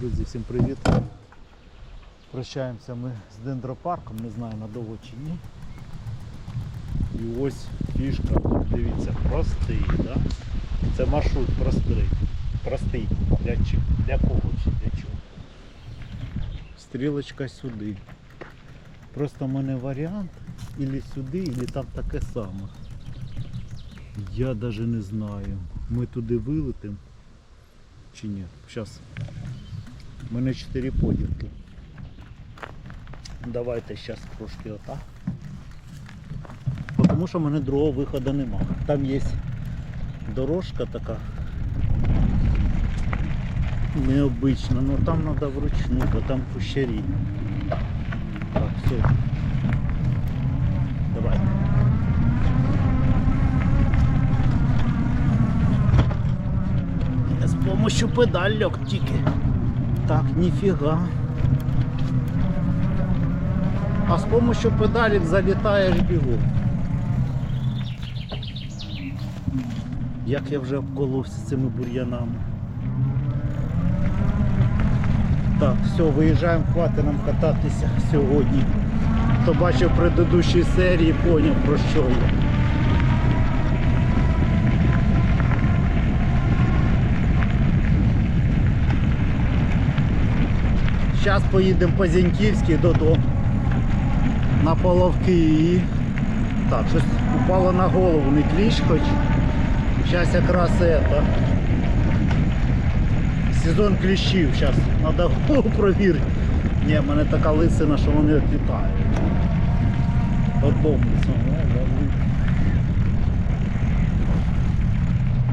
Друзі, всім привіт. Прощаємося ми з дендропарком, не знаю надовго чи ні. І ось фішка, дивіться, простий, да? Це маршрут простий. Простий. Для, чи- для кого чи для чого? Стрілочка сюди. Просто в мене варіант ілі сюди, ілі там таке саме. Я навіть не знаю. Ми туди вилетимо чи ні. Зараз. У мене 4 поділки. Давайте зараз трошки отак. Тому що в мене другого виходу нема. Там є дорожка така. Необична, але там треба вручну, бо там кущарі. Так, все. Давайте. С помощью педалек тільки. Так, ніфіга. А з помощью педалів залітаєш бігом. Як я вже обколовся цими бур'янами. Так, все, виїжджаємо, хватить нам кататися сьогодні. Хто бачив предыдущі серії, поняв про що я. Зараз поїдемо по Зіньківській додому. На половки. Так, щось упало на голову, не кліщ хоч. Зараз якраз это. Сезон кліщів, зараз треба голову провірити. Ні, в мене така лисина, що вони відлітають. Подбомбиться.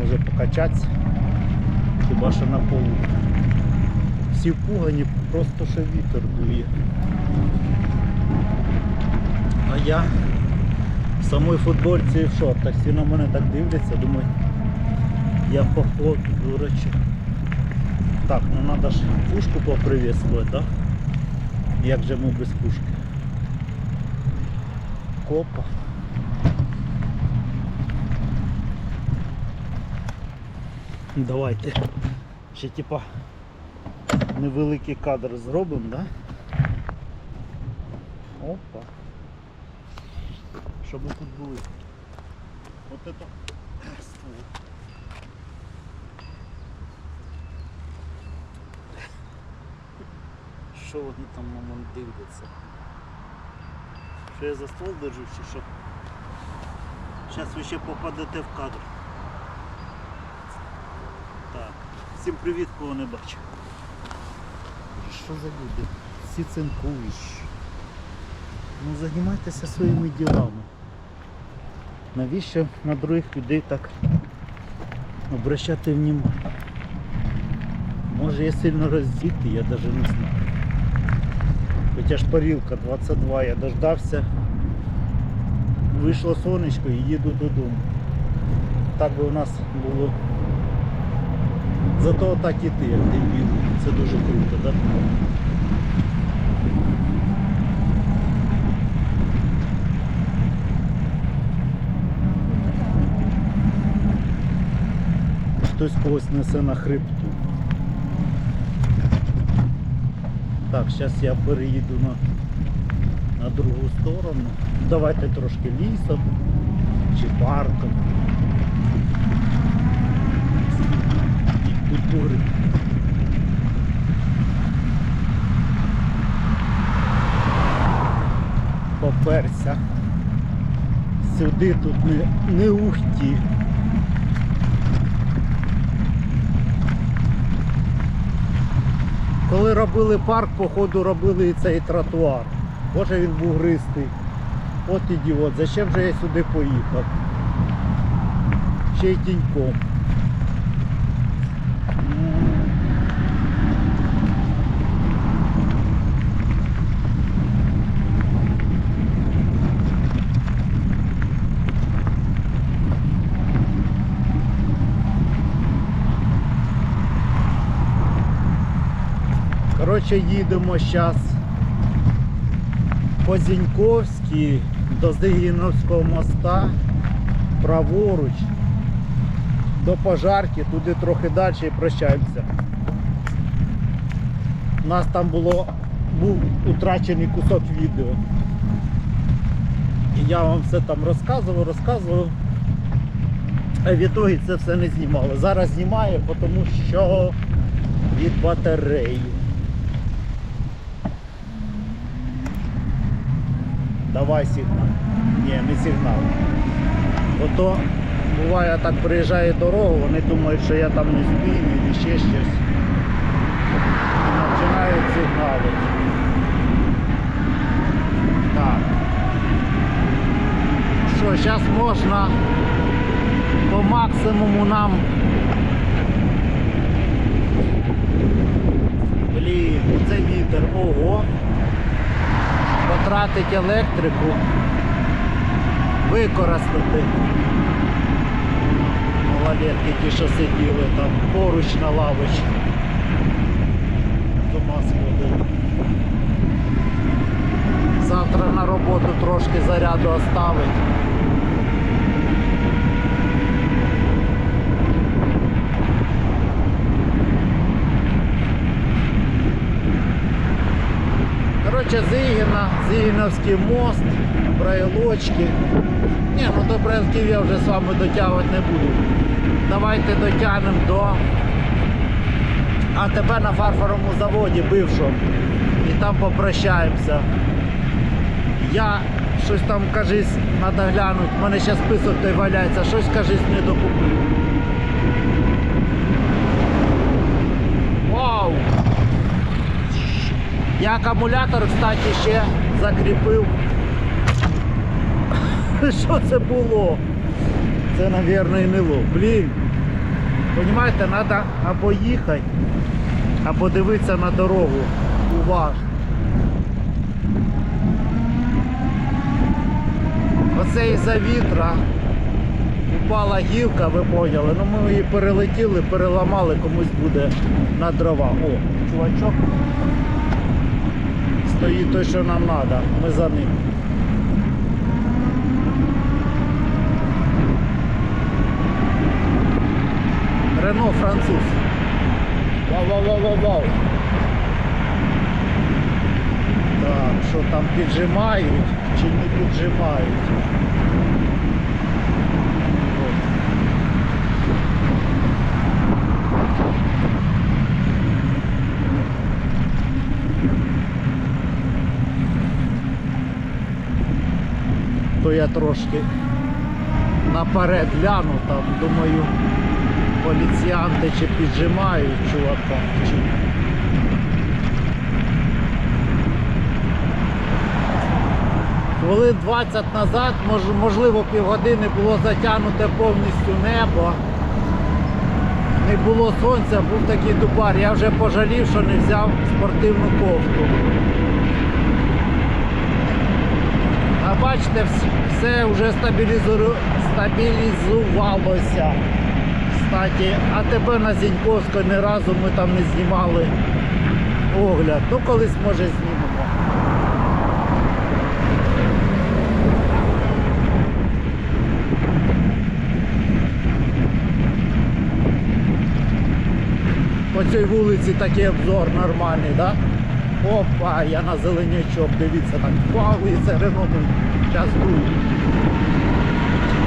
Може покачатися. Хіба що на полу. Всі впугані, просто що вітер дує. А я в самій футбольці і в шортах. Всі на мене так дивляться, думаю, я походу, дурачок. Так, ну треба ж пушку поприветствувати, да? Як же ми без пушки? Копа. Давайте. Ще типа невеликий кадр зробимо, да? Опа. Щоб тут були. От это ствол. Що вони там на мене дивляться? Що я за ствол держу чи що? Зараз ви ще попадете в кадр. Так. Всім привіт, кого не бачу. Що за люди? Всі цинкують. Ну займайтеся своїми ділами. Навіщо на других людей так обращати внимание? Може я сильно роздітий, я навіть не знаю. Хоча ж парілка 22, я дождався. Вийшло сонечко і їду додому. Так би у нас було. Зато так іти, як дебіл. Це дуже круто, так? Хтось когось несе на хребту. Так, зараз я переїду на, на другу сторону. Давайте трошки лісом чи парком. Культури. Поперся. Сюди тут не, не ухті. Коли робили парк, походу робили і цей тротуар. Боже він був гристий. От ідіот, зачем же я сюди поїхав? Ще й тіньком. Коротше, їдемо зараз по Зіньковській до Здигіновського моста, праворуч, до пожарки, туди трохи далі і прощаємося. У нас там було, був утрачений кусок відео. І я вам все там розказував, розказував. А в ітогі це все не знімало. Зараз знімаю, тому що від батареї. Давай сигнал. Ні, не сигнал. Ото буває так приїжджає дорогу, вони думають, що я там не спію і ще щось. І починають сигналити. Так. Що, зараз можна по максимуму нам. Блін, це вітер. Ого. Потратить електрику. Використати. Малолетки ті, що сиділи там поруч на лавочці. Дома сходили. Завтра на роботу трошки заряду оставить. Коротше, Зигіна, Зигіновський мост, Брайлочки. Ні, ну до Брайлків я вже з вами дотягувати не буду. Давайте дотягнемо до АТБ на фарфоровому заводі бившому. І там попрощаємося. Я щось там, кажись, треба глянути. У мене ще список той валяється, щось кажись не докуплю. Вау! Я акумулятор, кстати, ще закріпив. Що це було? Це, мабуть, не ло. Блін. Понимаєте, треба або їхати, або дивитися на дорогу. Уважно. Оце із-за вітра упала гілка, ви поняли. Ну ми її перелетіли, переламали, комусь буде на дрова. О, чувачок стоїть той, що нам треба. Ми за ним. Рено француз. Вау-вау-вау-вау-вау. Так, що там піджимають чи не піджимають? Я трошки наперед гляну там, думаю, поліціянти чи піджимають чувака, чи Хвилин 20 назад, можливо, півгодини було затягнуте повністю небо. Не було сонця, був такий дубар. Я вже пожалів, що не взяв спортивну кофту. А бачите, все вже стабілізувалося. Кстати, а тебе на Зіньковську ні разу ми там не знімали огляд. Ну колись може знімемо. По цій вулиці такий обзор нормальний, да? Опа, я на зеленячок, дивіться так. Вау, і це Рено зараз дує.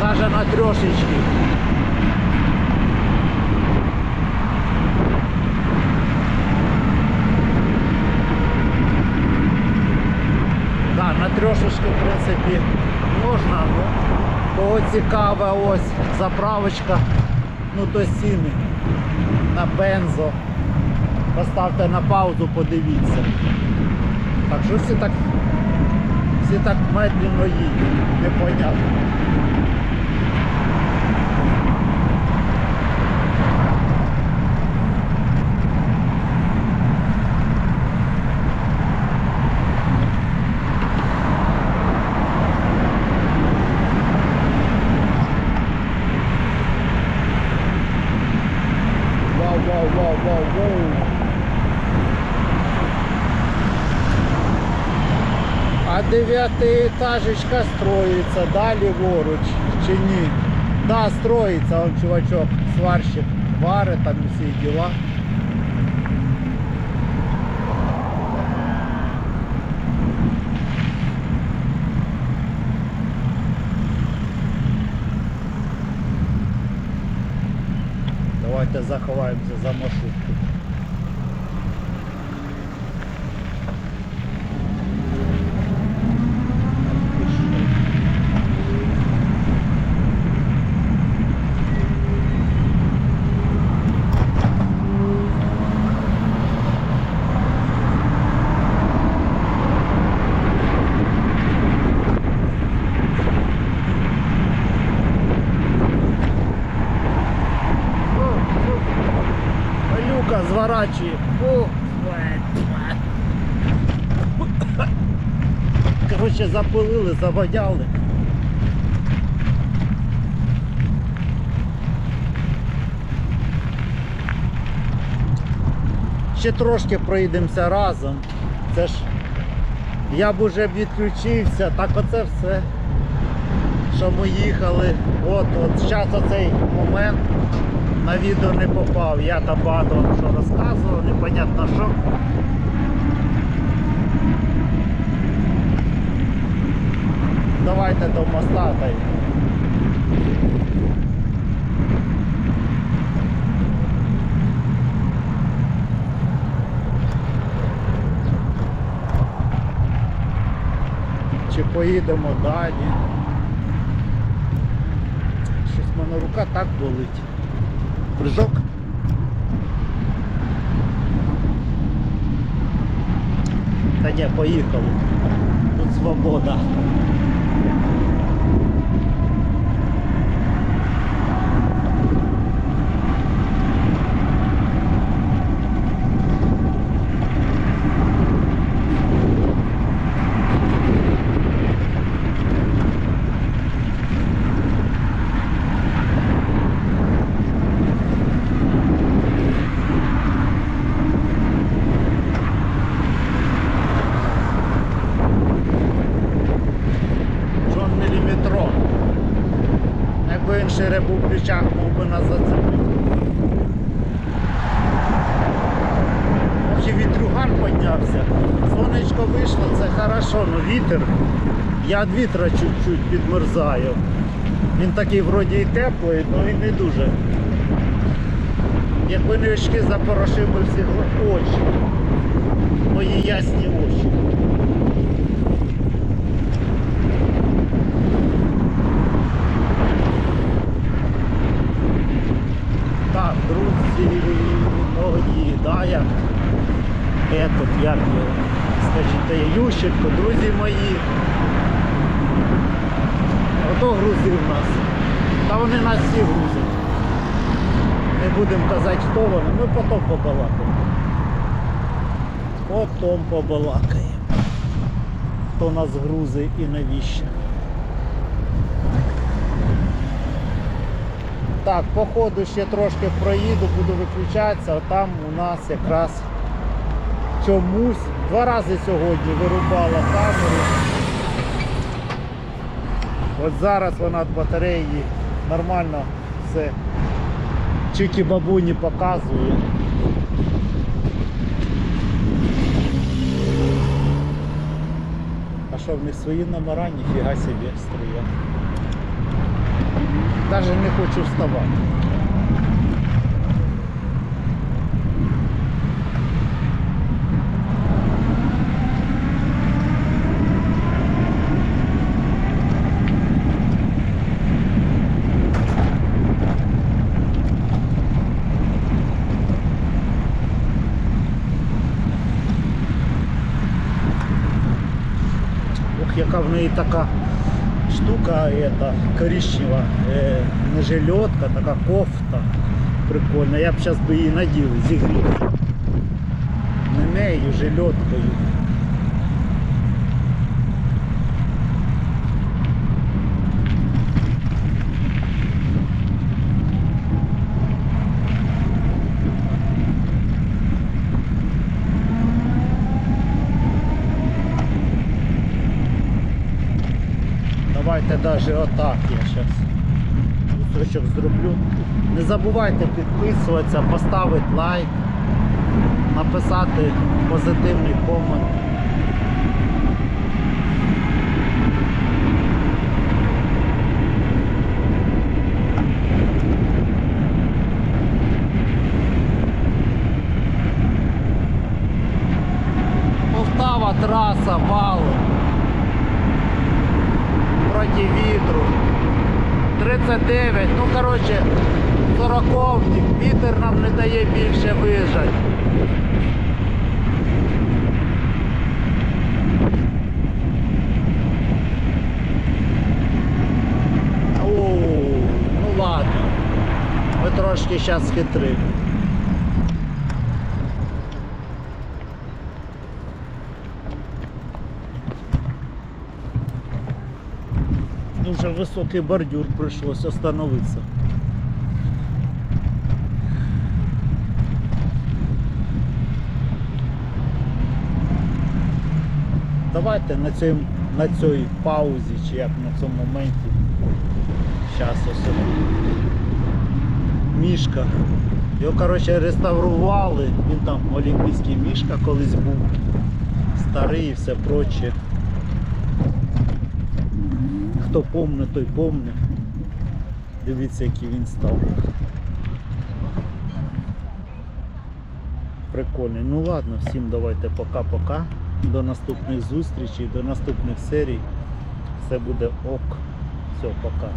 Даже на трошечки. Да, на трошечки, в принципі, можна, ну, кого цікава ось заправочка, ну то ціни на бензо. Поставте на паузу, подивіться. Так що всі так всі так медленно їдуть, непонятно. п'ятиэтажечка строїться, да, ліворуч чи ні? Да, строится он чувачок, сварщик, вари там все дела. Давайте заховаємося за маршрутку. Заводяли. Ще трошки проїдемося разом. Це ж я б уже відключився, так оце все, що ми їхали. От, от зараз оцей момент на відео не попав. Я там багато що розказував, непонятно що. Давайте до моста та. Чи поїдемо далі? Щось в мене рука так болить. Прыжок. Та ні, поїхали. Тут свобода. Джон міліметрон. Якби він плечах, мог би нас зацепити. Ще вітрюган піднявся. Сонечко вийшло, це хорошо, але вітер. Я від вітра чуть-чуть підмерзаю. Він такий вроді і теплий, але і не дуже. Якби не очки запорошив би всі очі. Мої ясні очі. Так, друзі мої, да, як этот, як його, скажіть, Ющенко, друзі мої. Ото грузи в нас. Та вони нас всі грузять. Не будемо казати, хто вони, ми потім побалакаємо. Потім побалакаємо. Хто нас грузить і навіщо. Так, по ходу ще трошки проїду, буду виключатися, а там у нас якраз чомусь два рази сьогодні вирубала камеру. От зараз вона від батареї нормально все чики бабуні показує. А що в них свої номера, ніфіга собі стоять. Даже не хочу вставати. Ох, в неї така штука эта коричнева, е, не жилетка, така кофта. Прикольно. Я б зараз би її надів, зігрів. Не нею, жилеткою. Давайте навіть отак я зараз кусочок зроблю. Не забувайте підписуватися, поставити лайк, написати позитивний комент. траса, вал. Проти вітру. 39, ну коротше, 40 вітер нам не дає більше виїжджати. О, ну ладно. Ми трошки зараз хитрі. Дуже високий бордюр прийшлося остановитися. Давайте на цій, на цій паузі, чи як на цьому моменті. Зараз ось. Мішка. Його, коротше, реставрували. Він там олімпійський мішка колись був. Старий і все проче. Хто помне, той помне. Дивіться, який він став. Прикольний. Ну ладно, всім давайте пока-пока. До наступних зустрічей, до наступних серій. Все буде ок. Все, пока.